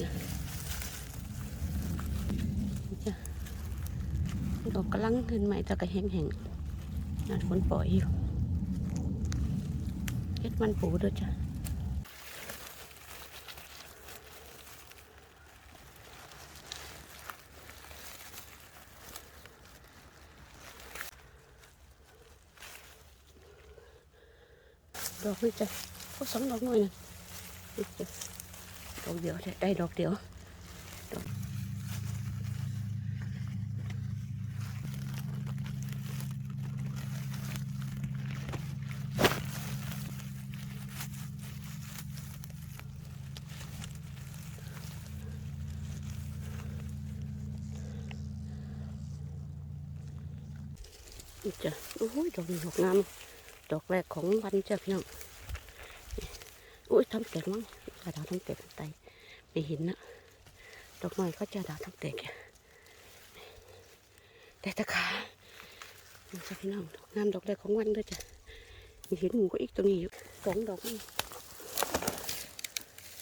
จ้ะจ้ะดอกกำลังขึ้นใหม่แต่ก็แห้งๆน่าฝนปล่อยอยู่เฮ็ดมันปูด้วยจ้ะดอกนี่จ้ะก็สองดอกหน่อยนะ่ะ ดอกเดียวได้ดอกเดียวดอกนี่จ้ะโอ้ยดอกนี้ดอกงามดอกแรกของวันจ้ะพี่น้องโอ้ยทำแตกมั้งกระดาษทำแตกไต ไม่เห็นนะดอกน้อยก็จะดาษทำแตกอะแต่ตะขาบจะพี่น้องดอกงามดอกแรกของวันด้วยจ้ะมีเห็นหมูก็อีกตรงนี้อยู่สองดอกนี่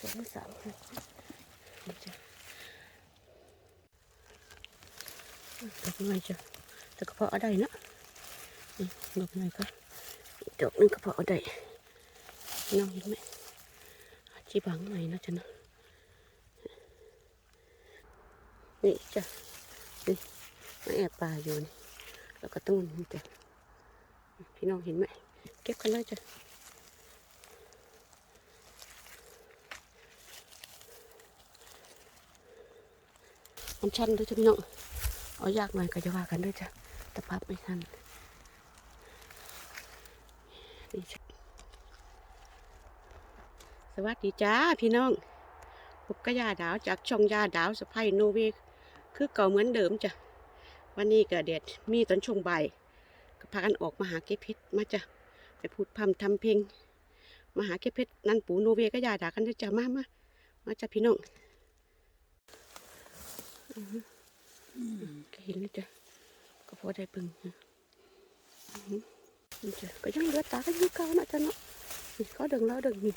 สองสามค่ะจ้ะดอกน้อยจ้ะแต่ก็พอเอาได้นะดอกน้อยก็ดอกนึงก็พอเอาได้น้องเห็นไหมจีบังหน่อยนะจ๊ะนะ นี่จ้ะนี่มาแอบปลาอยู่นี่แล้วก็ต้นนี่จ้ะพี่น้องเห็นไหมเก็บกันเลยจ้ะมันชันด้วยจ้ะพี่น้องเอายากหน่อยก็จะว่ากันด้วยจ้ะแต่พับไม่ทันนี่จ้ะสวัสดีจ้าพี่น้องพบกับยาดาวจากช่องยาดาวสะพายโนเว คือเก่าเหมือนเดิมจ้ะวันนี้ก็เด็ดมีตอนช่วงบ่ายก็พากันออกมาหาเก็บเพชรมาจ้ะไปพูดพำทำเพลงมาหาเก็บเพชรนั่นปู่โนเวก็ยาด่ากันเด้อจ้ะมามามาจ้ะพี่น้องก็เห็นแล้วจ้ะก็พอได้เบิ่งนี่จ้ะก็ยังเหลือตาก็อยิ่เก่านะจ้ะเนาะเขาเดิงแล้วเดิงนี่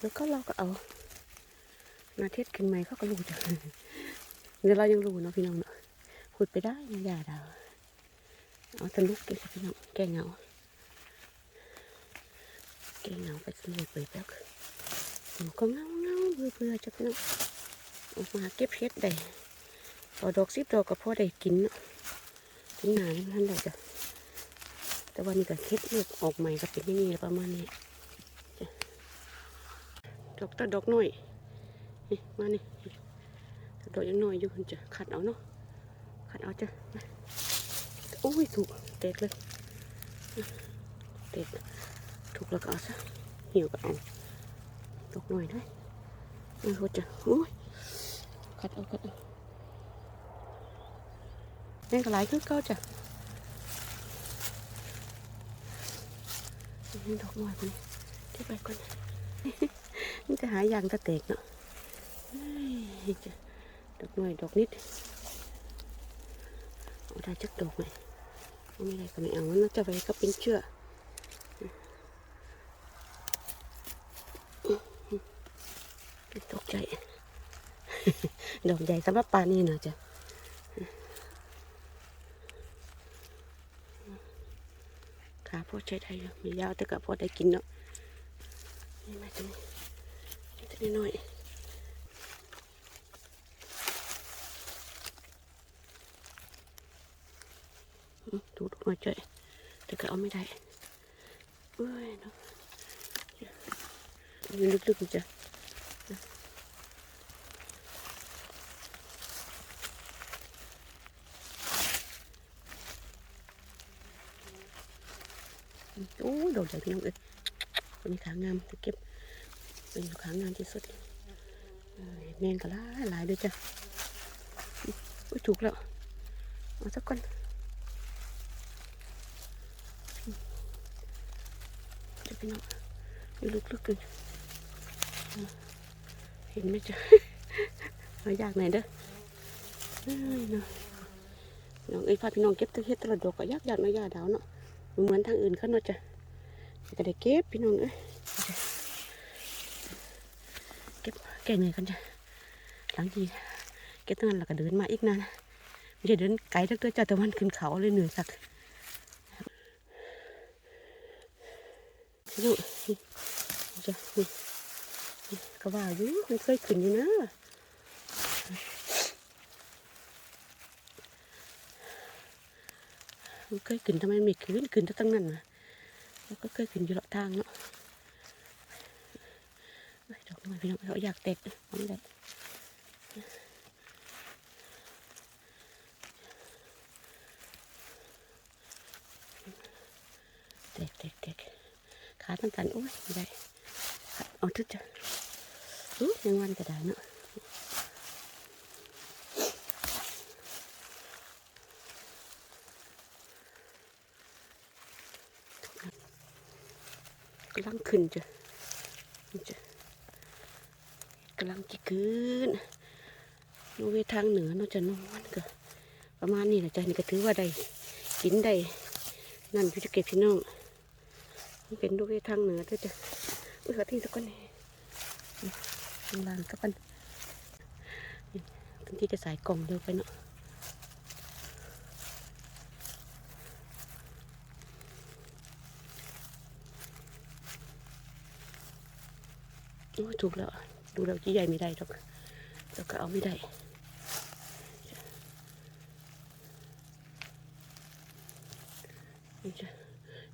แล้วก็เราก็เอานาเทศขึ้นไหมเขาก็รู้จ้ะ เดี๋ยวเรายังรู้เนาะพี่น้องเนาะขุดไปได้นะอย่าดาวเอาสนุกเลยจ้ะพี่น้องแก้เงาแก้เงาไปสนุกไปแล้วอยู่ก็เงาเงาเบื่อเบื่อจ้ะพี่น้องออกมาเก็บเห็ดได้เอาดอกสิบดอกก็พอได้กินเนาะกินหนานี่มันได้จ้ะแต่วันนี้ก็เห็ดเลือกออกใหม่ก็เป็นอย่างนี้ประมาณนี้ดอกตาดอกน้อยนี่มานี่ ดอกยังน้อยอยู่คุณจะขัดเอาเนาะขัดเอาจ้ะโอ้ยถูกเตกเลยเตกถูกแล้วก็เอาซะเหี่ยวก็เอาดอกน้อยด้วยมาคุณจะโอ้ยขัดเอาขัดเอาแม่ก็หลายคือเก้าจ้ะนี่ดอกน้อยคนนี้เก็บไปก่อนมันจะหาอย่างตะเตกเนาะเฮ้ยจ ดอกหน่อยดอกนิดเอาได้จักดอกไหมเอาไม่ได้ก็ไม่เอามันจะไปก็เป็นเชื่อตกใจ ดอกใหญ่สำหรับปลานี่นะจ๊ะขาพอใช้ได้อยู่ไม่ยาวแต่ก็พอได้กินเนาะนี่มาตรงนี้นิดหน่อย ดูดูหน่อยเจ้ยแต่ก็เอาไม่ได้เอ้ยเนาะยืนลึกๆจ้ะโอ้ยดอกใหญ่พี่น้องเอ้ยคนนี้ขางามจะเก็บเป็นลูกค้างานที่สุดเอ้ยแมงก็หลาหลายด้วยจ้ะอุ้ยถูกแล้ว เอาสักคน จะไปน้องอยู่ลึกๆกันเห็นไหมจ๊ะเอายากไหนเด้อเอ้ยเนาะน้องเอ้ยพาพี่น้องเก็บตะเฮ็ดตละดอกก็ยากยากนาะยาดาวเนาะเหมือนทางอื่นเขาเนาะจ้ะก็ได้เก็บพี่น้องเอ้ยเก็บแก่เหนื่อยกันจ้ะหลังทีเก็บตั้งนั้นแล้วก็เดินมาอีกนานไม่ใช่เดินไกลทักตัวจ้าแต่วันขึ้นเขาเลยเหนื่อยสัก นี่นี่จ้ะนี่ก็ว่าอยู่มันเคยขึ้นอยู่นะมันเคยขึ้นทำไมไม่ขึ้นขึ้นตั้งนั้นนะแล้วก็เคยขึ้นอยู่หลอทางเนาะดอกไม้พี่น้องเขาอยากเตะมันแตกเด็กเด็กเด็ก ขาตั้งกันโอ้ยไม่ได้เอาทุกจ้ะอู้ยังวันก็ได้เนาะกำลังขึ้นจ้ะจ้ะกำลังจะขึ้นโนเวทางเหนือเนาะจะนอนก็ประมาณนี้แหละจ้ะนี่ก็ถือว่าได้กินได้นั่นพี่จะเก็บพี่น้อง เป็นดูเวทางเหนือด้วยจ้ะอุ้ยขอทิ้งสักคนนี่ข้างล่างสักคนบางทีจะใส่กล่องเร็วไปเนาะโอ้ยถูกแล้ว ดูแล้วที่ใหญ่ไม่ได้หรอกแล้วก็เอาไม่ได้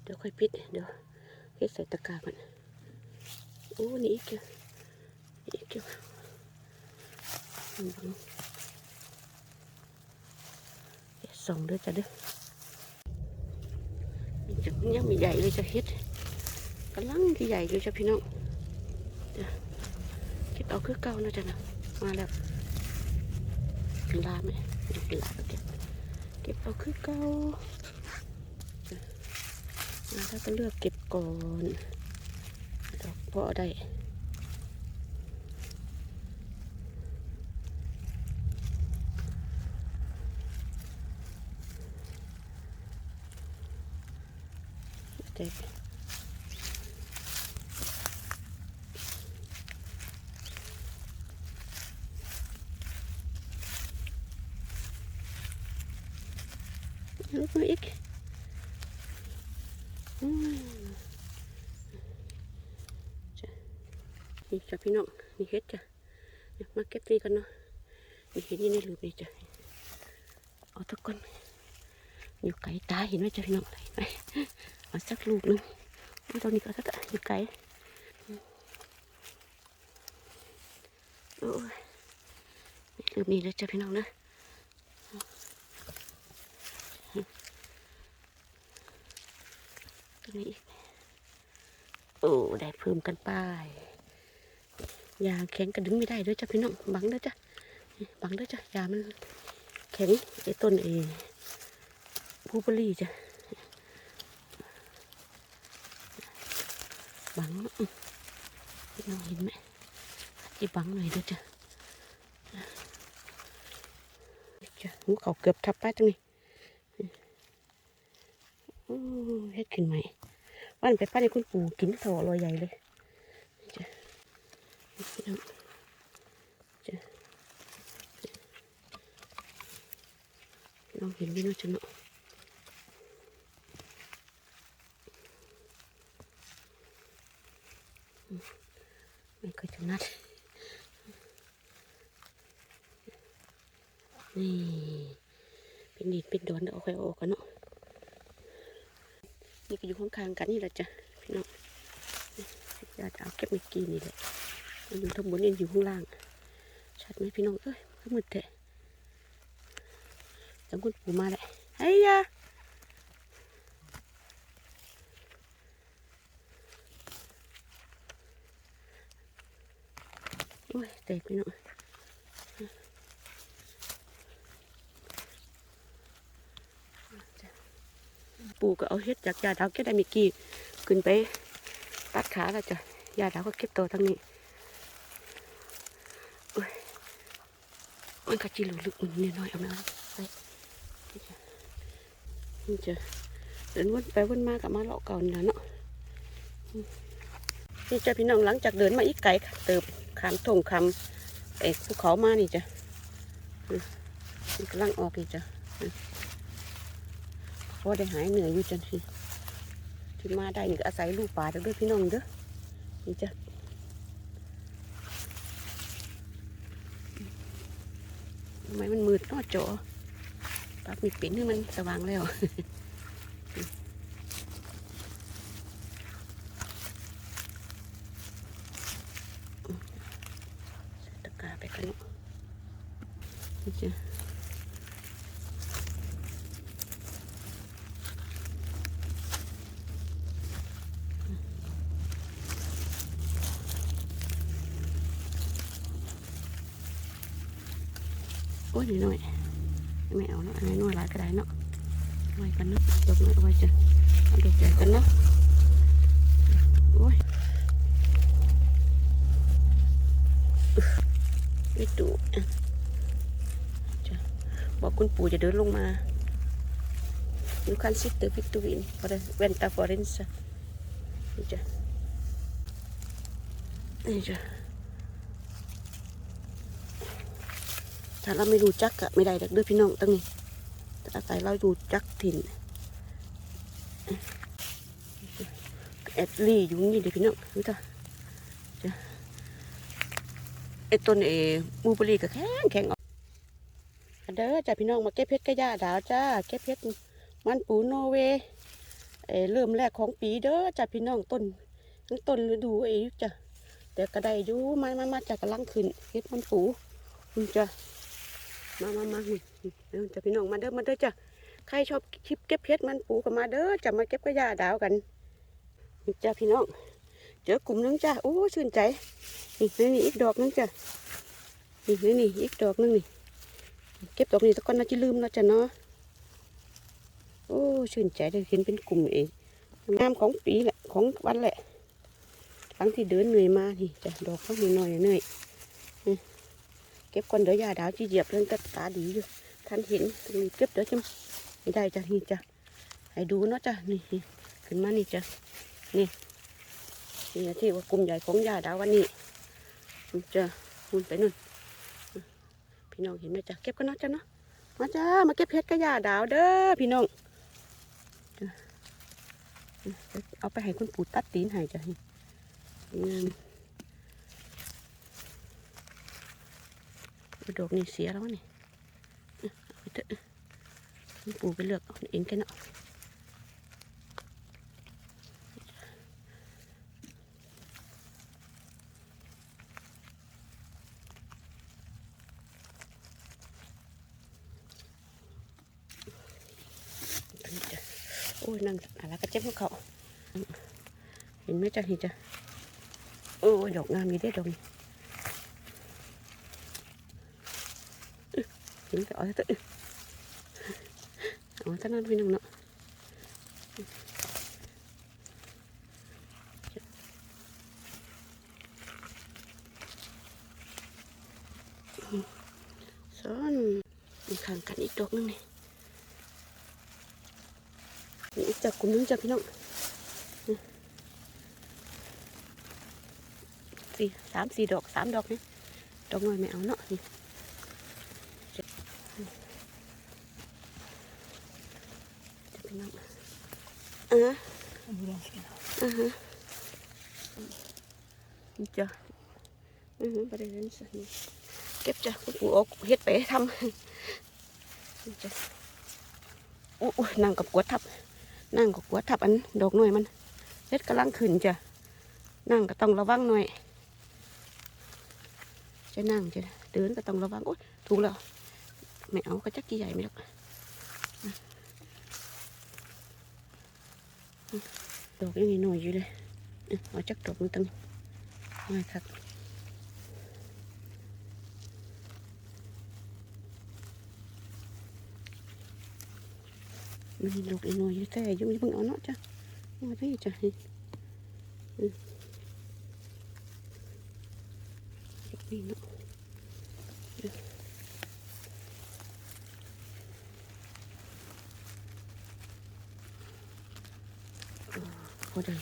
เดี๋ยวค่อยปิดเดี๋ยว เฮ็ดใส่ตะกร้าก่อนโอ้นี่อีกเกี่ยวนี่อีกเกี่ยวส่องเด้อจ้ะเด้อนี่จ้ะมันยังไม่ใหญ่เลยจะเฮ็ดกำลังที่ใหญ่อยู่จ้ะพี่น้องจ้ะเก็บเอาคือเก่านะจ้ะนะมาแล้วกินลาไหมกินลาเก็บเก็บเอาคือเก่าแล้วก็เลือกเก็บ ก่อนดอกพาะได้เด็กลุกมาอีกอืมจ้ะนี่ จ้ะพี่น้องนี่เฮ็ดจ้ะมาเก็บนี่กันเนาะนี่เห็นนี่ในหลืบนี่จ้ะเอาทุกคนอยู่ไกลตาเห็นไหมจ้ะพี่น้องเห็นไหมเอาสักลูกหนึงเอาตอนนี้ก็สักอยู่ไกลโอ้ยมีหลืบนี่เลยจ้ะพี่น้องนะตรงนี้อีกโอ้ ได้เพิ่มกันไป ยาแข็งกระดึงไม่ได้ด้วยจ้ะพี่น้องบังด้วยจ้ะบังด้วยจ้ะยามันแข็งไอ้ต้นเอบูเบอรี่จ้ะบังพี่น้องเห็นไหมอีบังหน่อยด้วยจ้ะจ้ะหูเขาเกือบทับไปตรงนี้เฮ็ดขึ้นใหม่วันไปป้านให้คุณปู่กินถอรอยใหญ่เลยจ้ะพี่น้องจ้ะ เห็นพี่น้องจังเนาะอืมไม่เคยจะนัดนี่เป็นดินเป็นดอนเอาค่อยออกกันเนาะนี่ก็อยู่ข้างๆกันนี่แหละจ้ะพี่น้องยาจะเอาเก็บเมื่อกี้นี่แหละมันอยู่ทั้งบนนี่อยู่ข้างล่างชัดไหมพี่น้องเอ้ยมืดแท้ จังคุณปูมาเลยเฮ้ยยาโอ้ยแตกพี่น้องปู่ก็เอาเฮ็ดจากยาดาวเก็บได้มื่กี้ขึ้นไปตัดขาแล้วจ้ะยาดาวก็เก็บตัวทั้งนี้โอ้ยมันก็จีหลุลึกนิดหน่อยเอาไหมไป นี่จ้ะเดินวนไปวนมากับมาเลาะเก่านี่แหละเนาะนี่จ้ะพี่น้องหลังจากเดินมาอีกไกลเติบขามทงคเอกภูเขามานี่จ้ะอืมมันกำลังออกนี่จ้ะพอได้หายเหนื่อยอยู่จังทีที่มาได้นี่ก็อาศัยลูกป่าด้อเด้อพี่น้องเด้อนี่จ้ะทำไมมันมืดเนอจอ ครับมีปิ่นให้มันสว่างแล้ว ตะกร้าไปกันเนาะนี่จ้ะโอ้ยหน่อยๆไม่เอาเนาะอันนี้หน่อยหลายก็ได้เนาะไว้กันเนาะดอกหน่อยเอาไว้จ้ะเอาดอกใหญ่กันเนาะโอ้ย ไม่ดูอะจ้ะบอก คุณปู่จะเดินลงมายูคันซิตเตอร์ฟิตตูวินฟอร์เวนตาฟอเรนซ์นี่จ้ะนี่จ้ะถ้าเราไม่รู้จักอะไม่ได้ดักเด้อพี่น้องตั้งนี้แต่อาศัยเรารู้จักถิ่นแอดลี่อยู่นี่เด้อพี่น้องนี่จ้ะไอต้นเอมูเบอรี่ก็แข็งแข็ง เด้อจ้าพี่น้องมาเก็บเพชรกระยาดาวจ้าเก็บเพชรมันปูโนเวเออเริ่มแรกของปีเด้อจ้าพี่น้องต้นทั้งต้นฤดูเอยจ้ะแต่กระไดอยู่มามามาจากกำลังขึ้นเพชรมันปูคุณจ้ะมามามานี่นี่เด้อจ้าพี่น้องมาเด้อมาเด้อจ้ะใครชอบคลิปเก็บเพชรมันปูก็มาเด้อจะมาเก็บกระยาดาวกันจ้าพี่น้องเจอกลุ่มนึงจ้าโอ้ชื่นใจนี่นี่อีกดอกนึงจ้ะนี่นี่นี่อีกดอกนึงนี่ เก็บดอกนี้ตะก้อนน่าจะลืมแล้วจ้ะเนาะโอ้ชื่นใจได้เห็นเป็นกลุ่มเองงามของปีแหละของวันแหละครั้งที่เดินเหนื่อยมานี่จ้ะดอกเขาหน่อยเหนื่อยเก็บก่อนเดี๋ยวยาดาวจีเหยียบเรื่องตตาดีอยู่ท่านเห็นตรงนี้เก็บเดี๋ยวจะไม่ได้จ้ะนี่จ้ะให้ดูเนาะจ้ะนี่ขึ้นมานี่จ้ะนี่นี่ที่ว่ากลุ่มใหญ่ของยาดาววันนี้จะมันไปนู่น พี่น้องเห็นไหมจ๊ะเก็บกันเนาะจ้ะเนาะมาจ้ามาเก็บเพชรกระยาดาวเด้อพี่น้องเอาไปให้คุณปู่ตัดตีนให้จ้ะนี่งามดอกนี่เสียแล้วนี่ปู่ไปเลือกเอาเองกันเนาะตรงนี้จ้ะโอ้ยนั่งอะไรก็เจ็บของเขาเห็นไหมจ๊ะเห็นจ้ะโอ้ยดอกงามมีได้อดอกนี้เห็นแต่เอาเถอะเอาเท่านั้นพี่น้องเนาะซ้อนมีข้างกันอีกดอกหนึงนี่นี่อีก จากกลุ่มนึงจ้ะพี่น้องนี่สี่สามสี่ดอกสามดอกนี่ดอกน้อยไม่เอาเนาะนี่จ้ะพี่น้องอะ Ambulansken. อือฮะนี่จ้ะอือฮึประเด็นสิเก็บจ้ะคุณปู่เอาเฮ็ดไปทำนี่จ้ะอู้อู้นั่งกับกวดทับ นั่งกับกวทับอันดอกหน่อยมันเฮ็ดกำลังขึ้นจ้ะนั่งก็ต้องระวังหน่อย จะนั่งจะเดินก็ต้องระวังโอ๊ยถูกแล้วไม่เอากระจักกี่ใหญ่ไม่หรอกดอกยังหน่อยอยู่เลยเอาจักดอกนึงตั้งมาครับ มันมีดอกอีหน่อยอยู่แต่อยุ่งเพิ่งเอาเนาะจ้ะมาพี่จ้ะนี่อืมดอกนี่เนาะพอดี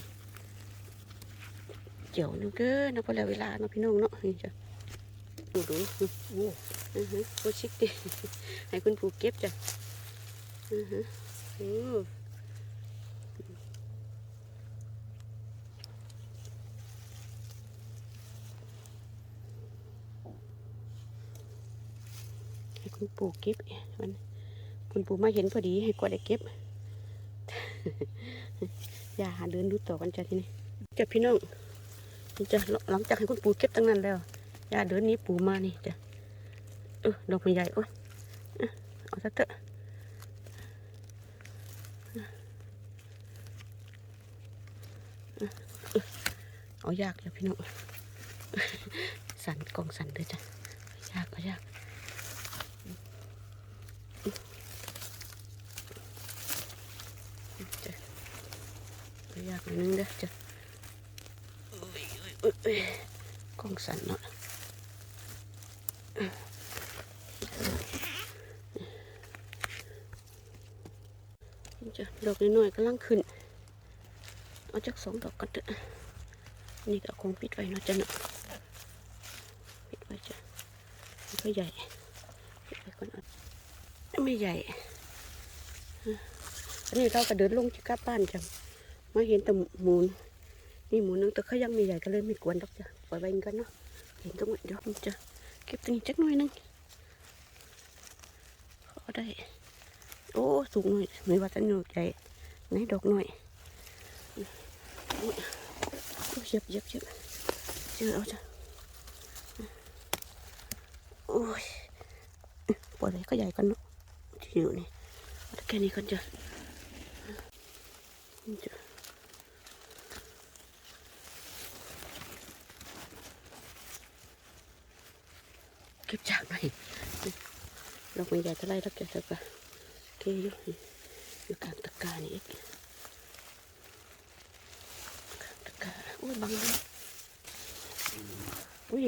เจียวนึงเกินนะพอแล้วเวลาเนาะพี่น้องเนาะนี่จ้ะดูดูโอ้อือฮึโคชิกดิให้คุณปู่เก็บจ้ะอือฮึโอ้ ให้คุณปู่เก็บมันคุณปู่มาเห็นพอดีให้กวาดได้เก็บ อย่าหาเดินดูต่อกันจ้ะทีนี้จ้ะพี่น้องนี่จ้ะหลังจากให้คุณปู่เก็บตั้งนั้นแล้วอย่าเดินนี้ปู่มานี่จ้ะเออดอกมันใหญ่โอ้ยเอาสักเถอะ เอายากเลยพี่น้องสั่นกล่องสั่นเลยจ้ะยากก็ยากจ้ะยากหน่อยนึงเด้อจ้ะกล่องสั่นเนาะจ้ะดอกน้อยๆกำลังขึ้น เอาจากสองดอกกันเถอะนี่ก็คงปิดไว้เนาะจ้ะเนาะปิดไว้จ้ะมันก็ใหญ่ปิดไว้ก่อนไม่ใหญ่อันนี้เราก็เดินลงที่กลับบ้านจ้ะมาเห็นแต่หมูนนี่หมูนึงแต่เขายังไม่ใหญ่ก็เลยไม่กวนดอกจ้ะปล่อยไว้กันเนาะเห็นตรงนี้ดี๋ยวผมจะเก็บตรงนี้จักหน่อยนึงเขอได้ โอ้สูงหน่อยไม่ว่าจะหนูใจไหนดอกหน่อย โอ้ยโอ้ยเย็บเย็บเย็บเจอเอาจ้ะโอ้ยปล่อยเลยก็ใหญ่กันเนาะที่อยู่นี่เอาแค่นี้ก็จะนี่จ้ะเก็บจากหน่อยดอกไม่ใหญ่เท่าไรดอกแกเถอะปะโอเคอยู่อยู่กลางตะกร้านี่อีกกลางตะกร้า อุ้ยบังเลยอุ้ย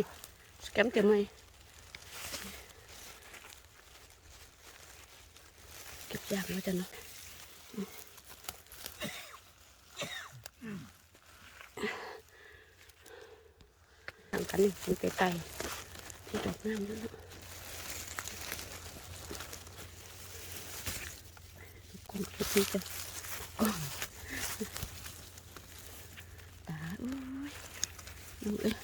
สแกมเต็มไหมเก็บยากนะจ๊ะเนาะต่างกันนี่มันไกลๆที่ดอกน้ำด้วยเนาะกงคิดนี่จะกงตาโอ้ย ดูเอ้ย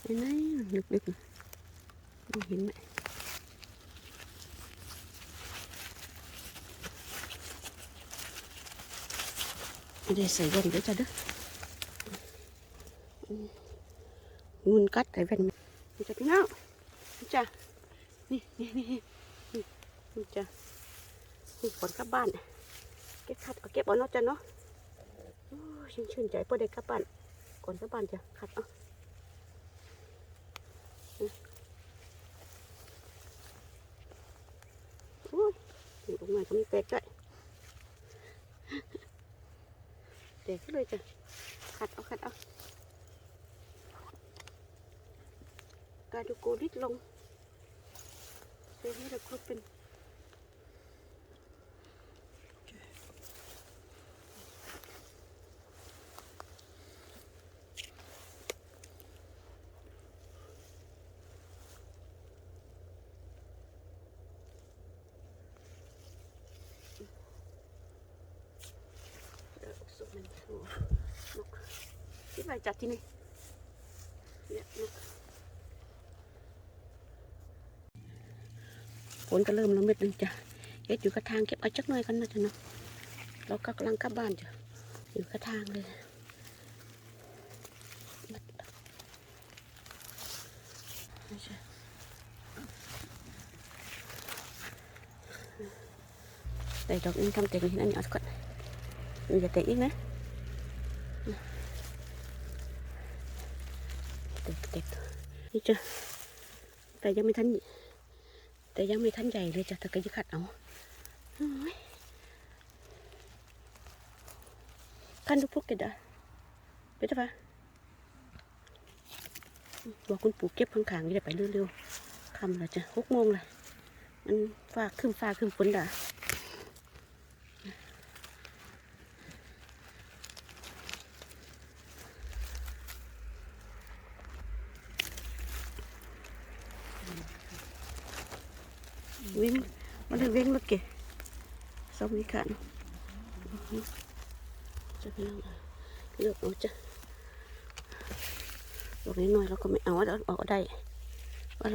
ไอ้ไหนดึกดึกมองเห็นไหมไม่ได้ใส่แว่นด้วยจ้ะเด้องูนกัดใส่แว่นนี่จ้ะพี่น้องนี่จ้ะนี่นี่นี่นี่นี่จ้ะนี่ผลกลับบ้าน เก็บขัดก็เก็บเอาเนาะจ้ะเนาะโอ้ยชื่นชื่นใจพอได้กลับบ้าน ก่อนกลับานจะขัดเอาอืมโอ้ยนี่ตรงไหนก็มีแตกด้วยแตกขึ้นเลยจ้ะขัดเอาขัดเอาการดูโกลิดลงเซฟให้เราครบเป็น เออสุกมันโอ้นก ที่นี่เนี่ยนกฝนก็เริ่มละเม็ดหนึงจ้ะเฮ็ดอยู่กระทางเก็บเอาจักหน่อยกันนะจ้ะเนาะเราก็กำลังกลับบ้านจ้ะอยู่กระทางเลยใช่แต่ดอกนี้ทำเต็มที่นั่นเอาสักก่อน mình จะเตะอีกนะเตะเตะ นี่จ้ะแต่ยังไม่ทันแต่ยังไม่ทันใหญ่เลยจ้ะแต่ก็จะขัดเอาคันดูพวกเกดอะไปจ้ะปะบอกคุณปู่เก็บข้างๆนี่ได้ไปเร็วๆคำล้วจ้ะหกโมงเลยมันฟ้าขึ้นฟ้าขึ้นฝนด่ะ วิ่งมันเลยวิ่งรถเก๋สองวิขันจะพี่น้องเลือกเอาจ้ะดอกนี้หน่อยเราก็ไม่เอาแล้วเอาได้ว่าเราวิ่งรถเก๋ดอกนี้หน่อยอู้มีมีหลายอยู่แต่มันยังน้อยอยู่จ้ะ ไอ้คุณปู่เ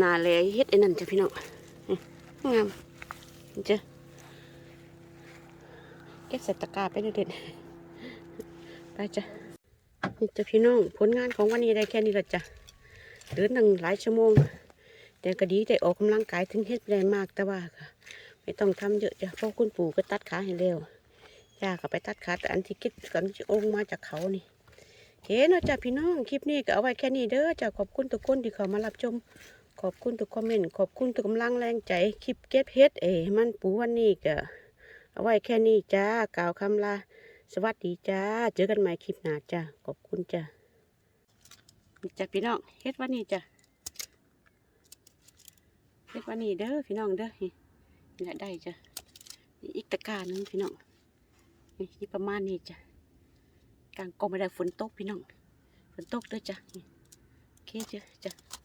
นาเลยเฮ็ดไอ้นั่นจ้ะพี่น้องงามเห็นจ้ะเก็บใส่ตะกร้าไปเด็ดๆไปจ้ะนี่จ้ะพี่น้องผลงานของวันนี้ได้แค่นี้ละจ้ะเดินตั้งหลายชั่วโมง แต่ก็ดีได้ออกกำลังกายถึงเฮ็ดแรงมากแต่ว่าไม่ต้องทำเยอะจ้ะเพราะคุณปู่ก็ตัดขาให้เร็วย่าก็ไปตัดขาแต่อันที่คิดกันจะองมาจากเขานี่เห็นนะจ้ะพี่น้องคลิปนี้ก็เอาไว้แค่นี้เด้อจ้ะขอบคุณทุกคนที่เข้ามารับชม ขอบคุณทุกคอมเมนต์ขอบคุณทุกกำลังแรงใจคลิปเก็บเฮ็ดเอ๋มันปูวันนี้ก็เอาไว้แค่นี้จ้ากล่าวคำลาสวัสดีจ้า เจอกันใหม่คลิปหน้าจ้าขอบคุณจ้ามีจ้ะพี่น้องเฮ็ดวันนี้จ้ะเฮ็ดวันนี้เด้อพี่น้องเด้อนี่แหละได้จ้ะอีกตะกร้าหนึงพี่น้องนี่ประมาณนี้จ้ะกลางกองไม่ได้ฝนตกพี่น้องฝนตกเด้วยจ้ะโอเคจ้ะจ้ะ